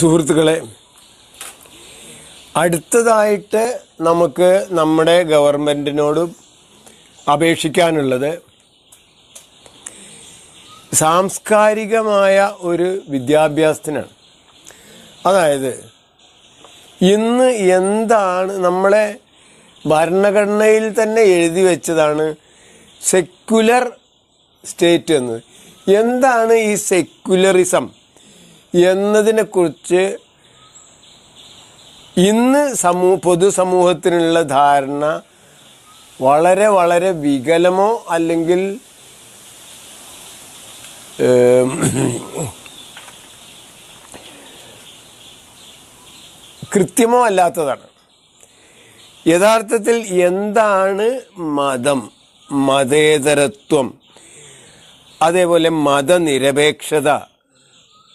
സുഹൃത്തുക്കളെ അടുത്തതായിട്ട് നമുക്ക് നമ്മുടെ ഗവൺമെന്റിനോട് അപേക്ഷിക്കാനുള്ളത് സാംസ്കാരികമായ ഒരു വിദ്യാഭ്യാസത്തിനാണ്. അതായത് ഇന്ന് എന്താണ് നമ്മളെ ഭരണഘടനയിൽ തന്നെ എഴുതി വെച്ചതാണ് സെക്യുലർ സ്റ്റേറ്റ് എന്ന് എന്താണ് ഈ സെക്യുലറിസം? എന്നതിനെക്കുറിച്ച് ഇന്ന് സമൂഹ പൊതുസമൂഹത്തിനുള്ള ധാരണ വളരെ വളരെ വികലമോ അല്ലെങ്കിൽ കൃത്യമോ അല്ലാത്തതാണ്. യഥാർത്ഥത്തിൽ എന്താണ് മതം? മതേതരത്വം. അതേപോലെ മതനിരപേക്ഷത.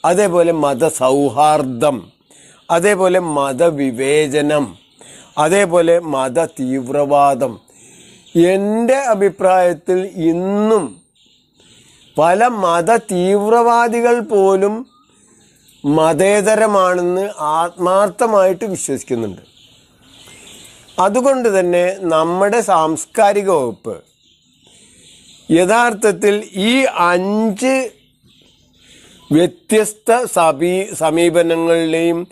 അതേപോലെ മതസൗഹാർദ്ദം അതേപോലെ മതവിവേചനം അതേപോലെ മത തീവ്രവാദം എന്റെ അഭിപ്രായത്തിൽ ഇന്നും പല മത തീവ്രവാദികൾ പോലും മതേതരമാണെന്ന് ആത്മാർത്ഥമായിട്ട് വിശ്വസിക്കുന്നുണ്ട്. അതുകൊണ്ട് തന്നെ നമ്മുടെ സാംസ്കാരിക വകുപ്പ് യഥാർത്ഥത്തിൽ ഈ അഞ്ച് വ്യത്യസ്ത സമീ സമീപനങ്ങളിലെയും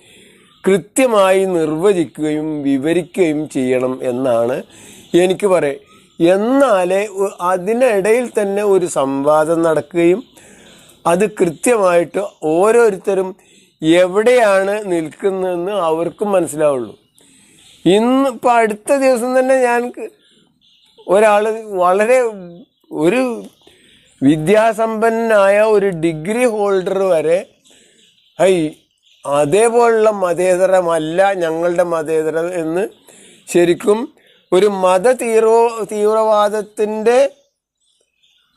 കൃത്യമായി നിർവചിക്കുകയും വിവരിക്കുകയും ചെയ്യണം എന്നാണ് എനിക്ക് പറയാം. എന്നാലേ അതിനിടയിൽ തന്നെ ഒരു സംവാദം നടക്കുകയും അത് കൃത്യമായിട്ട് ഓരോരുത്തരും എവിടെയാണ് നിൽക്കുന്നതെന്ന് അവർക്കും മനസ്സിലാവുള്ളൂ. ഇന്ന് ഇപ്പം അടുത്ത ദിവസം തന്നെ ഞാൻ ഒരാൾ വളരെ ഒരു വിദ്യാസമ്പന്നനായ ഒരു ഡിഗ്രി ഹോൾഡർ വരെ ഹൈ അതേപോലുള്ള മതേതരമല്ല ഞങ്ങളുടെ മതേതരം എന്ന് ശരിക്കും ഒരു മത തീവ്രോ തീവ്രവാദത്തിന്റെ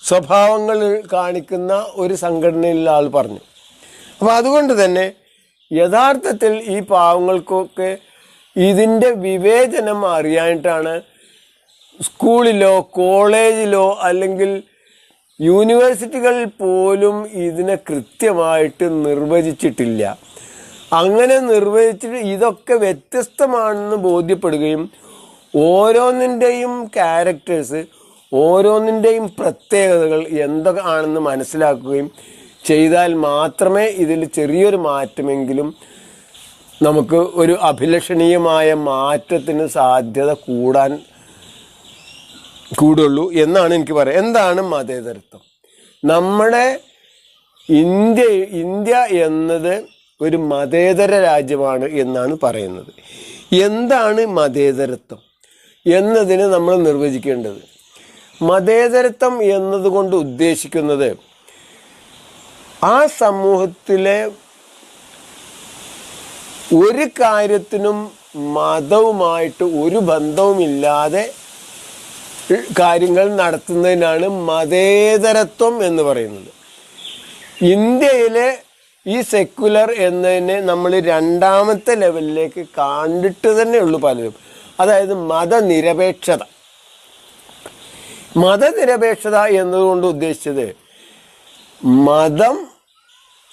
സ്വഭാവങ്ങൾ കാണിക്കുന്ന ഒരു സംഘടനയിലുള്ള ആൾ പറഞ്ഞു. അപ്പോൾ അതുകൊണ്ട് തന്നെ യഥാർത്ഥത്തിൽ ഈ പാവങ്ങൾക്കൊക്കെ ഇതിന്റെ വിവേചനം അറിയാനായിട്ടാണ് സ്കൂളിലോ കോളേജിലോ അല്ലെങ്കിൽ യൂണിവേഴ്സിറ്റികളിൽ പോലും ഇതിനെ കൃത്യമായിട്ട് നിർവചിച്ചിട്ടില്ല. അങ്ങനെ നിർവചിച്ചിട്ട് ഇതൊക്കെ വ്യത്യസ്തമാണെന്ന് ബോധ്യപ്പെടുകയും ഓരോന്നിന്റെയും ക്യാരക്ടേഴ്സ് ഓരോന്നിന്റെയും പ്രത്യേകതകൾ എന്തൊക്കെ ആണെന്ന് മനസ്സിലാക്കുകയും ചെയ്താൽ മാത്രമേ ഇതിൽ ചെറിയൊരു മാറ്റമെങ്കിലും നമുക്ക് ഒരു അഭിലഷണീയമായ മാറ്റത്തിന് സാധ്യത കൂടാൻ കൂടുള്ളൂ എന്നാണ് എനിക്ക് പറയാം. എന്താണ് മതേതരത്വം? നമ്മുടെ ഇന്ത്യ ഇന്ത്യ എന്നത് ഒരു മതേതര രാജ്യമാണ് എന്നാണ് പറയുന്നത്. എന്താണ് മതേതരത്വം? എന്നതിന് നമ്മൾ നിർവചിക്കേണ്ടത്. മതേതരത്വം എന്നതുകൊണ്ട് ഉദ്ദേശിക്കുന്നത് ആ സമൂഹത്തിലെ ഒരു കാര്യത്തിനും മതവുമായിട്ട് ഒരു ബന്ധവുമില്ലാതെ കാര്യങ്ങൾ നടത്തുന്നതിനാണ് മതേതരത്വം എന്ന് പറയുന്നത്. ഇന്ത്യയിലെ ഈ സെക്കുലർ എന്നതിനെ നമ്മൾ രണ്ടാമത്തെ ലെവലിലേക്ക് കണ്ടിട്ട് തന്നെ ഉള്ളു പലരും. അതായത് മതനിരപേക്ഷത. മതനിരപേക്ഷത എന്നതുകൊണ്ട് ഉദ്ദേശിച്ചത് മതം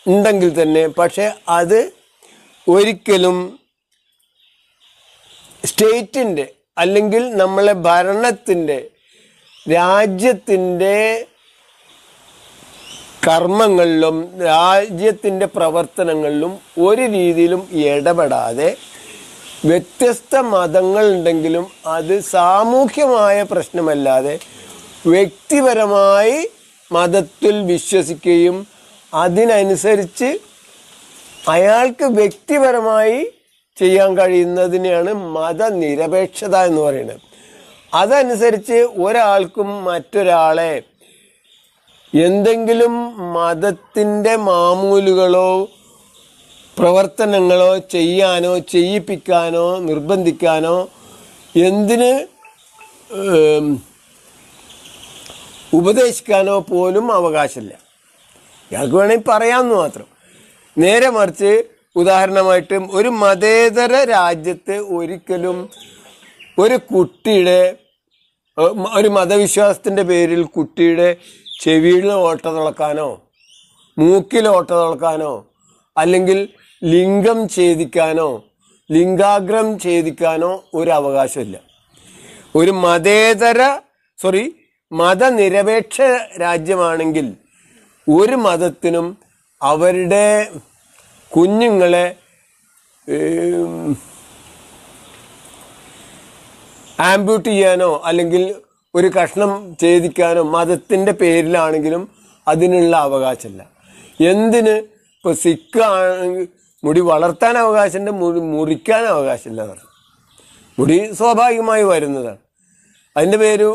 ഉണ്ടെങ്കിൽ തന്നെ പക്ഷേ അത് ഒരിക്കലും സ്റ്റേറ്റിന്റെ അല്ലെങ്കിൽ നമ്മളെ ഭരണത്തിന്റെ രാജ്യത്തിന്റെ കർമ്മങ്ങളിലും രാജ്യത്തിന്റെ പ്രവർത്തനങ്ങളിലും ഒരു രീതിയിലും ഇടപെടാതെ വ്യത്യസ്ത മതങ്ങളുണ്ടെങ്കിലും അത് സാമൂഹ്യമായ പ്രശ്നമല്ലാതെ വ്യക്തിപരമായി മതത്തിൽ വിശ്വസിക്കുകയും അതിനനുസരിച്ച് അയാൾക്ക് വ്യക്തിപരമായി ചെയ്യാൻ കഴിയുന്നതിനെയാണ് മതനിരപേക്ഷത എന്ന് പറയുന്നത്. അതനുസരിച്ച് ഒരാൾക്കും മറ്റൊരാളെ എന്തെങ്കിലും മതത്തിന്റെ മാമൂലുകളോ പ്രവർത്തനങ്ങളോ ചെയ്യാനോ ചെയ്യിപ്പിക്കാനോ നിർബന്ധിക്കാനോ എന്തിന് ഉപദേശിക്കാനോ പോലും അവകാശമില്ല. ഇയാൾക്ക് വേണമെങ്കിൽ പറയാമെന്ന് മാത്രം. നേരെ മറിച്ച് ഉദാഹരണമായിട്ട് ഒരു മതേതര രാജ്യത്ത് ഒരിക്കലും ഒരു കുട്ടിയുടെ ഒരു മതവിശ്വാസത്തിന്റെ പേരിൽ കുട്ടിയുടെ ചെവിയിൽ ഓട്ട തുളക്കാനോ മൂക്കിൽ ഓട്ട തുളക്കാനോ അല്ലെങ്കിൽ ലിംഗം ഛേദിക്കാനോ ലിംഗാഗ്രം ഛേദിക്കാനോ ഒരു അവകാശമില്ല. ഒരു മതേതര സോറി മതനിരപേക്ഷ രാജ്യമാണെങ്കിൽ ഒരു മതത്തിനും അവരുടെ കുഞ്ഞുങ്ങളെ ആംബ്യൂട്ട് ചെയ്യാനോ അല്ലെങ്കിൽ ഒരു കഷ്ണം ഛേദിക്കാനോ മതത്തിന്റെ പേരിലാണെങ്കിലും അതിനുള്ള അവകാശമല്ല. എന്തിന്? ഇപ്പോൾ സിഖ് ആണെങ്കിൽ മുടി വളർത്താൻ അവകാശമുണ്ട് മുടി മുറിക്കാൻ അവകാശമില്ല എന്നർത്ഥം. മുടി സ്വാഭാവികമായി വരുന്നതാണ്. അതിന്റെ പേര്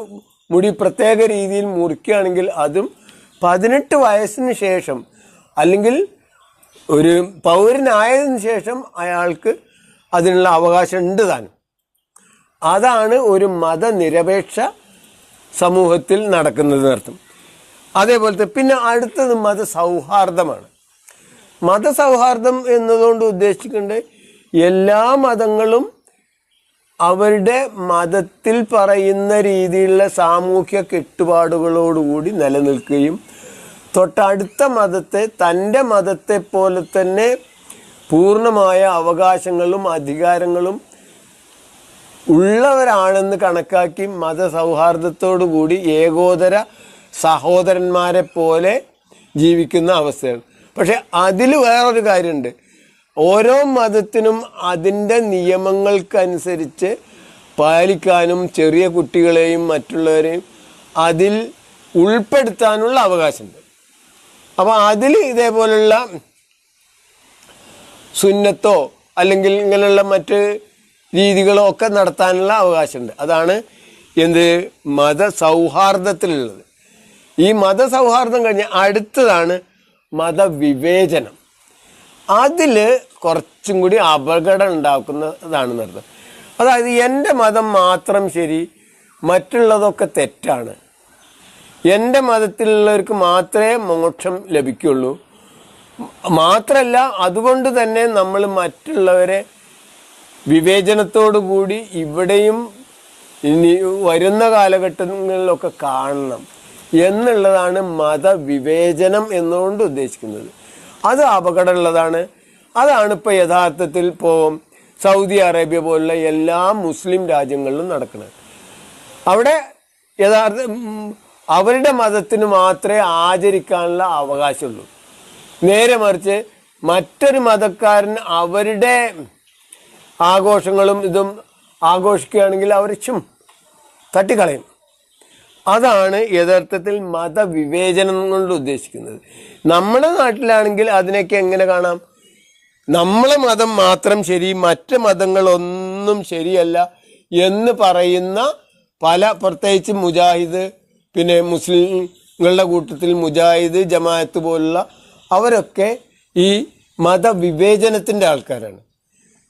മുടി പ്രത്യേക രീതിയിൽ മുറിക്കുകയാണെങ്കിൽ അതും പതിനെട്ട് വയസ്സിന് ശേഷം അല്ലെങ്കിൽ ഒരു പൗരനായതിനു ശേഷം അയാൾക്ക് അതിനുള്ള അവകാശം ഉണ്ട് താനും. അതാണ് ഒരു മതനിരപേക്ഷ സമൂഹത്തിൽ നടക്കുന്നത് നടത്തും അതേപോലത്തെ പിന്നെ അടുത്തത് മതസൗഹാർദ്ദമാണ്. മതസൗഹാർദ്ദം എന്നതുകൊണ്ട് ഉദ്ദേശിക്കേണ്ടത് എല്ലാ മതങ്ങളും അവരുടെ മതത്തിൽ പറയുന്ന രീതിയിലുള്ള സാമൂഹ്യ കെട്ടുപാടുകളോടുകൂടി നിലനിൽക്കുകയും തൊട്ടടുത്ത മതത്തെ തന്റെ മതത്തെ പോലെ തന്നെ പൂർണമായ അവകാശങ്ങളും അധികാരങ്ങളും ഉള്ളവരാണെന്ന് കണക്കാക്കി മതസൗഹാർദ്ദത്തോടുകൂടി ഏകോദര സഹോദരന്മാരെ പോലെ ജീവിക്കുന്ന അവസ്ഥയാണ്. പക്ഷെ അതിൽ വേറൊരു കാര്യമുണ്ട്. ഓരോ മതത്തിനും അതിന്റെ നിയമങ്ങൾക്കനുസരിച്ച് പാലിക്കാനും ചെറിയ കുട്ടികളെയും മറ്റുള്ളവരെയും അതിൽ ഉൾപ്പെടുത്താനുള്ള അവകാശമുണ്ട്. അപ്പോൾ അതിൽ ഇതേപോലുള്ള സുന്നത്തോ അല്ലെങ്കിൽ ഇങ്ങനെയുള്ള മറ്റ് രീതികളോ ഒക്കെ നടത്താനുള്ള അവകാശമുണ്ട്. അതാണ് എന്ത്? മതസൗഹാർദ്ദത്തിലുള്ളത്. ഈ മതസൗഹാർദ്ദം കഴിഞ്ഞ് അടുത്തതാണ് മതവിവേചനം. അതിൽ കുറച്ചും കൂടി അപകടം ഉണ്ടാക്കുന്നതാണ് നടത്തുന്നത് അതായത് എന്റെ മതം മാത്രം ശരി മറ്റുള്ളതൊക്കെ തെറ്റാണ്. എന്റെ മതത്തിലുള്ളവർക്ക് മാത്രമേ മോക്ഷം ലഭിക്കുള്ളൂ. മാത്രമല്ല അതുകൊണ്ട് തന്നെ നമ്മൾ മറ്റുള്ളവരെ വിവേചനത്തോടു കൂടി ഇവിടെയും ഇനി വരുന്ന കാലഘട്ടങ്ങളിലൊക്കെ കാണണം എന്നുള്ളതാണ് മതവിവേചനം എന്നുകൊണ്ട് ഉദ്ദേശിക്കുന്നത്. അത് അപകടമുള്ളതാണ്. അതാണ് ഇപ്പോൾ യഥാർത്ഥത്തിൽ ഇപ്പോൾ സൗദി അറേബ്യ പോലുള്ള എല്ലാ മുസ്ലിം രാജ്യങ്ങളിലും നടക്കുന്നത്. അവിടെ യഥാർത്ഥ അവരുടെ മതത്തിന് മാത്രമേ ആചരിക്കാനുള്ള അവകാശമുള്ളൂ. നേരെ മറിച്ച് മറ്റൊരു മതക്കാരൻ അവരുടെ ആഘോഷങ്ങളും ഇതും ആഘോഷിക്കുകയാണെങ്കിൽ അവർ ചും തട്ടിക്കളയും. അതാണ് യഥാർത്ഥത്തിൽ മതവിവേചനം കൊണ്ട് ഉദ്ദേശിക്കുന്നത്. നമ്മുടെ നാട്ടിലാണെങ്കിൽ അതിനൊക്കെ എങ്ങനെ കാണാം? നമ്മളെ മതം മാത്രം ശരി മറ്റ് മതങ്ങളൊന്നും ശരിയല്ല എന്ന് പറയുന്ന പല പ്രത്യേകിച്ച് മുജാഹിദ് പിന്നെ മുസ്ലിങ്ങളുടെ കൂട്ടത്തിൽ മുജാഹിദ് ജമാഅത്ത് പോലുള്ള അവരൊക്കെ ഈ മതവിവേചനത്തിന്റെ ആൾക്കാരാണ്.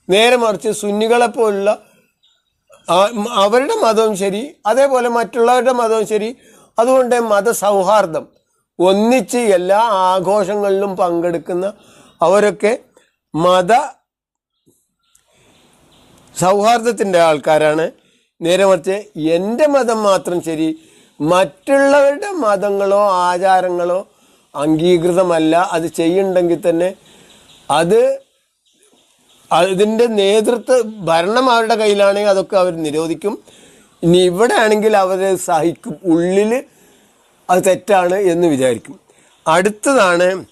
നേരെ മറിച്ച് സുന്നികളെ പോലുള്ള അവരുടെ മതവും ശരി അതേപോലെ മറ്റുള്ളവരുടെ മതവും ശരി. അതുകൊണ്ട് മതസൗഹാർദ്ദം ഒന്നിച്ച് എല്ലാ ആഘോഷങ്ങളിലും പങ്കെടുക്കുന്ന അവരൊക്കെ മത സൗഹാർദ്ദത്തിന്റെ ആൾക്കാരാണ്. നേരെ മറിച്ച് എന്റെ മതം മാത്രം ശരി മറ്റുള്ളവരുടെ മതങ്ങളോ ആചാരങ്ങളോ അംഗീകൃതമല്ല. അത് ചെയ്യുന്നുണ്ടെങ്കിൽ തന്നെ അത് അതിന്റെ നേതൃത്വ ഭരണം അവരുടെ കയ്യിലാണെങ്കിൽ അതൊക്കെ അവർ നിരോധിക്കും. ഇനി ഇവിടെ ആണെങ്കിൽ അവർ സഹിക്കും. ഉള്ളിൽ അത് തെറ്റാണ് എന്ന് വിചാരിക്കും. അടുത്തതാണ്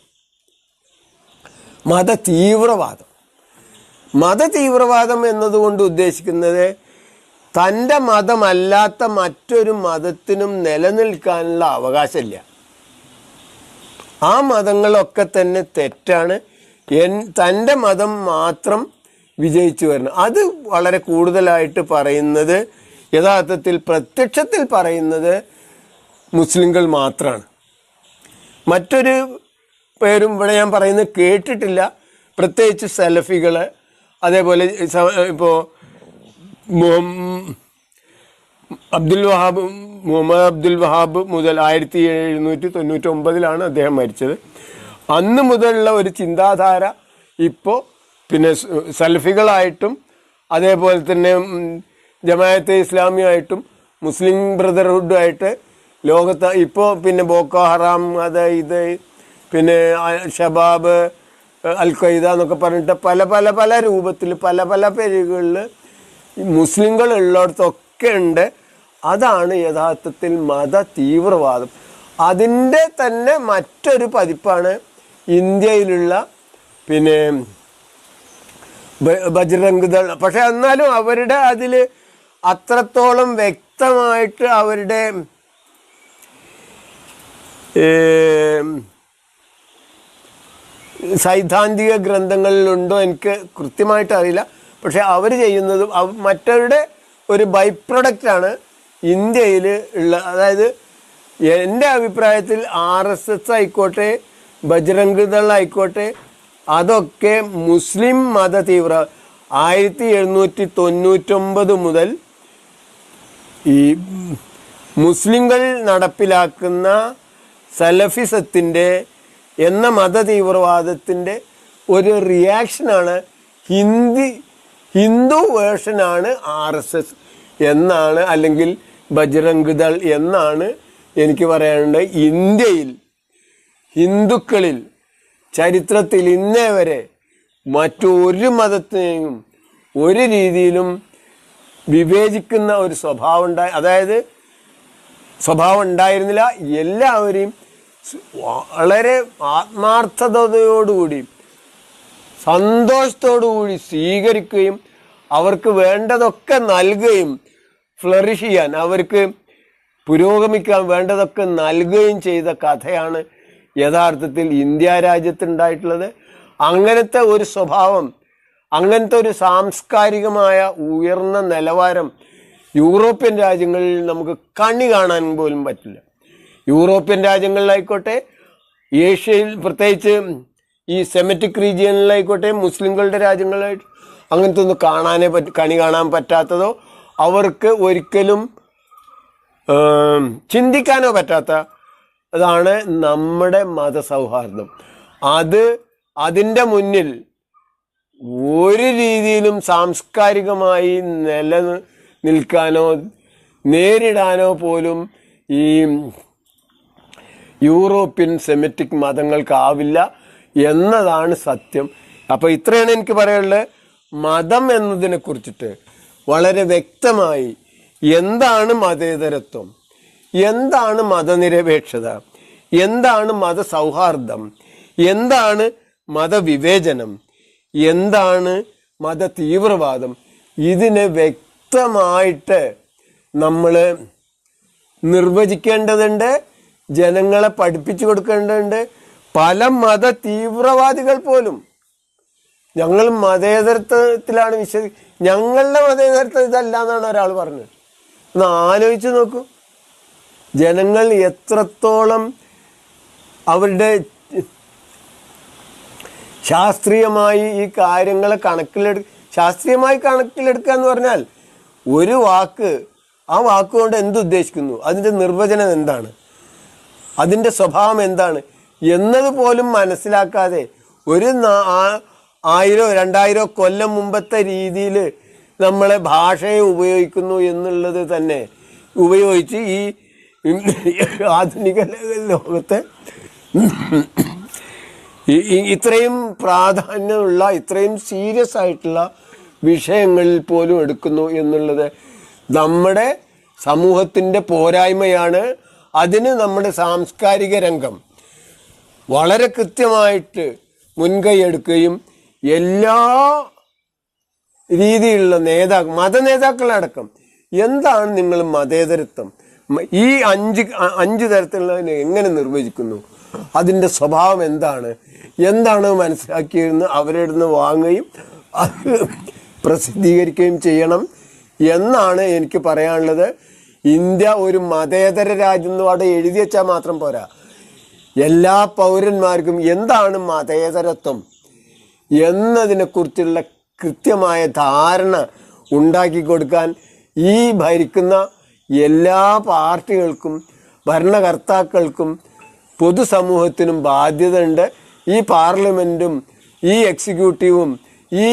മത തീവ്രവാദം മത തീവ്രവാദം എന്നതുകൊണ്ട് ഉദ്ദേശിക്കുന്നത് തന്റെ മതമല്ലാത്ത മറ്റൊരു മതത്തിനും നിലനിൽക്കാനുള്ള അവകാശമില്ല. ആ മതങ്ങളൊക്കെ തന്നെ തെറ്റാണ്. എൻ തന്റെ മതം മാത്രം വിജയിച്ചു വരണം. അത് വളരെ കൂടുതലായിട്ട് പറയുന്നത് യഥാർത്ഥത്തിൽ പ്രത്യക്ഷത്തിൽ പറയുന്നത് മുസ്ലിങ്ങൾ മാത്രമാണ് മറ്റൊരു പേരും ഇവിടെ ഞാൻ പറയുന്നത് കേട്ടിട്ടില്ല. പ്രത്യേകിച്ച് സെലഫികൾ അതേപോലെ ഇപ്പോൾ അബ്ദുൽ വഹാബ് മുഹമ്മദ് അബ്ദുൽ വഹാബ് മുതൽ ആയിരത്തി എഴുന്നൂറ്റി തൊണ്ണൂറ്റി ഒമ്പതിലാണ് അദ്ദേഹം മരിച്ചത്. അന്ന് മുതലുള്ള ഒരു ചിന്താധാര ഇപ്പോൾ പിന്നെ സൽഫികളായിട്ടും അതേപോലെ തന്നെ ജമായത്തെ ഇസ്ലാമിയായിട്ടും മുസ്ലിം ബ്രദർഹുഡുമായിട്ട് ലോകത്ത് ഇപ്പോൾ പിന്നെ ബോക്കോ ഹറാം അത് ഇത് പിന്നെ ഷബാബ് അൽ ഖയ്ദ എന്നൊക്കെ പറഞ്ഞിട്ട് പല പല പല രൂപത്തിൽ പല പല പേരുകളിൽ മുസ്ലിങ്ങൾ ഉള്ളിടത്തൊക്കെ ഉണ്ട്. അതാണ് യഥാർത്ഥത്തിൽ മത തീവ്രവാദം അതിന്റെ തന്നെ മറ്റൊരു പതിപ്പാണ് ഇന്ത്യയിലുള്ള പിന്നെ ബജ്രംഗ് ദൾ പക്ഷെ എന്നാലും അവരുടെ അതിൽ അത്രത്തോളം വ്യക്തമായിട്ട് അവരുടെ സൈദ്ധാന്തിക ഗ്രന്ഥങ്ങളിലുണ്ടോ എനിക്ക് കൃത്യമായിട്ട് അറിയില്ല. പക്ഷെ അവർ ചെയ്യുന്നതും മറ്റവരുടെ ഒരു ബൈ പ്രൊഡക്റ്റാണ് ഇന്ത്യയിൽ ഉള്ള അതായത് എന്റെ അഭിപ്രായത്തിൽ ആർ എസ് എസ് ആയിക്കോട്ടെ ബജ്രംഗ് ദൾ ആയിക്കോട്ടെ അതൊക്കെ മുസ്ലിം മത തീവ്ര ആയിരത്തി എഴുന്നൂറ്റി തൊണ്ണൂറ്റൊമ്പത് മുതൽ ഈ മുസ്ലിങ്ങൾ നടപ്പിലാക്കുന്ന സലഫിസത്തിന്റെ എന്ന മത തീവ്രവാദത്തിന്റെ ഒരു റിയാക്ഷനാണ് ഹിന്ദി ഹിന്ദു വേർഷനാണ് ആർ എസ് എസ് എന്നാണ് അല്ലെങ്കിൽ ബജ്രംഗ് ദൾ എന്നാണ് എനിക്ക് പറയാനുള്ളത് ഇന്ത്യയിൽ ഹിന്ദുക്കളിൽ ചരിത്രത്തിൽ ഇന്നേ വരെ മറ്റൊരു മതത്തിനെയും ഒരു രീതിയിലും വിവേചിക്കുന്ന ഒരു സ്വഭാവം ഉണ്ടായി അതായത് സ്വഭാവം ഉണ്ടായിരുന്നില്ല. എല്ലാവരെയും വളരെ ആത്മാർത്ഥതയോടുകൂടി സന്തോഷത്തോടുകൂടി സ്വീകരിക്കുകയും അവർക്ക് വേണ്ടതൊക്കെ നൽകുകയും ഫ്ലറിഷ് ചെയ്യാൻ അവർക്ക് പുരോഗമിക്കാൻ വേണ്ടതൊക്കെ നൽകുകയും ചെയ്ത കഥയാണ് യഥാർത്ഥത്തിൽ ഇന്ത്യ രാജ്യത്തുണ്ടായിട്ടുള്ളത്. അങ്ങനത്തെ ഒരു സ്വഭാവം അങ്ങനത്തെ ഒരു സാംസ്കാരികമായ ഉയർന്ന നിലവാരം യൂറോപ്യൻ രാജ്യങ്ങളിൽ നമുക്ക് കണ്ണി കാണാൻ പോലും പറ്റില്ല. യൂറോപ്യൻ രാജ്യങ്ങളിലായിക്കോട്ടെ ഏഷ്യയിൽ പ്രത്യേകിച്ച് ഈ സെമറ്റിക് റീജിയനിലായിക്കോട്ടെ മുസ്ലിങ്ങളുടെ രാജ്യങ്ങളായിട്ട് അങ്ങനത്തെ ഒന്നും കാണാനേ പറ്റ കണി കാണാൻ പറ്റാത്തതോ അവർക്ക് ഒരിക്കലും ചിന്തിക്കാനോ പറ്റാത്ത അതാണ് നമ്മുടെ മതസൗഹാർദ്ദം. അത് അതിന്റെ മുന്നിൽ ഒരു രീതിയിലും സാംസ്കാരികമായി നില നിൽക്കാനോ നേരിടാനോ പോലും ഈ യൂറോപ്യൻ സെമറ്റിക് മതങ്ങൾക്കാവില്ല എന്നതാണ് സത്യം. അപ്പോൾ ഇത്രയാണ് എനിക്ക് പറയാനുള്ളത്. മതം എന്നതിനെ കുറിച്ചിട്ട് വളരെ വ്യക്തമായി എന്താണ് മതേതരത്വം? എന്താണ് മതനിരപേക്ഷത? എന്താണ് മതസൗഹാർദ്ദം? എന്താണ് മതവിവേചനം? എന്താണ് മത തീവ്രവാദം ഇതിനെ വ്യക്തമായിട്ട് നമ്മൾ നിർവചിക്കേണ്ടതുണ്ട് ജനങ്ങളെ പഠിപ്പിച്ചു കൊടുക്കേണ്ടതുണ്ട്. പല മത തീവ്രവാദികൾ പോലും ഞങ്ങൾ മതേതരത്വത്തിലാണ് വിശ്വസി ഞങ്ങളുടെ മതേതരത്വം ഇതല്ല എന്നാണ് ഒരാൾ പറഞ്ഞത്. ഒന്ന് ആലോചിച്ച് നോക്കൂ. ജനങ്ങൾ എത്രത്തോളം അവരുടെ ശാസ്ത്രീയമായി ഈ കാര്യങ്ങളെ കണക്കിലെടു ശാസ്ത്രീയമായി കണക്കിലെടുക്കുക എന്ന് പറഞ്ഞാൽ ഒരു വാക്ക് ആ വാക്കുകൊണ്ട് എന്തുദ്ദേശിക്കുന്നു അതിന്റെ നിർവചനം എന്താണ്? അതിന്റെ സ്വഭാവം എന്താണ്? എന്നത് പോലും മനസ്സിലാക്കാതെ ഒരു ആയിരോ രണ്ടായിരോ കൊല്ലം മുമ്പത്തെ രീതിയിൽ നമ്മളെ ഭാഷയെ ഉപയോഗിക്കുന്നു എന്നുള്ളത് തന്നെ ഉപയോഗിച്ച് ഈ ആധുനിക ലോകത്തെ ഇത്രയും പ്രാധാന്യമുള്ള ഇത്രയും സീരിയസ് ആയിട്ടുള്ള വിഷയങ്ങളിൽ പോലും എടുക്കുന്നു എന്നുള്ളത് നമ്മുടെ സമൂഹത്തിന്റെ പോരായ്മയാണ്. അതിന് നമ്മുടെ സാംസ്കാരിക രംഗം വളരെ കൃത്യമായിട്ട് മുൻകൈ എടുക്കുകയും എല്ലാ രീതിയിലുള്ള നേതാക്കൾ മതനേതാക്കളടക്കം. എന്താണ് നിങ്ങൾ മതേതരത്വം? ഈ അഞ്ച് അഞ്ച് തരത്തിലുള്ളതിനെ എങ്ങനെ നിർവചിക്കുന്നു? അതിന്റെ സ്വഭാവം എന്താണ്? എന്താണ് മനസ്സിലാക്കിയിരുന്ന് അവരുടെ നിന്ന് വാങ്ങുകയും അത് പ്രസിദ്ധീകരിക്കുകയും ചെയ്യണം എന്നാണ് എനിക്ക് പറയാനുള്ളത്. ഇന്ത്യ ഒരു മതേതര രാജ്യം എന്ന് അവിടെ എഴുതി വെച്ചാൽ മാത്രം പോരാ. എല്ലാ പൗരന്മാർക്കും എന്താണ് മതേതരത്വം? എന്നതിനെക്കുറിച്ചുള്ള കൃത്യമായ ധാരണ ഉണ്ടാക്കി കൊടുക്കാൻ ഈ ഭരിക്കുന്ന എല്ലാ പാർട്ടികൾക്കും ഭരണകർത്താക്കൾക്കും പൊതുസമൂഹത്തിനും ബാധ്യതയുണ്ട്. ഈ പാർലമെന്റും ഈ എക്സിക്യൂട്ടീവും ഈ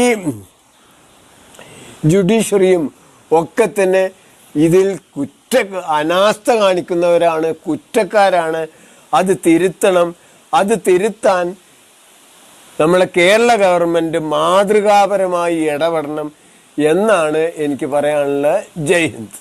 ജുഡീഷ്യറിയും ഒക്കെ തന്നെ ഇതിൽ കുറ്റ അനാസ്ഥ കാണിക്കുന്നവരാണ് കുറ്റക്കാരാണ്. അത് തിരുത്തണം. അത് തിരുത്താൻ നമ്മളെ കേരള ഗവൺമെന്റ് മാതൃകാപരമായി ഇടപെടണം എന്നാണ് എനിക്ക് പറയാനുള്ള ജയ് ഹിന്ദ്.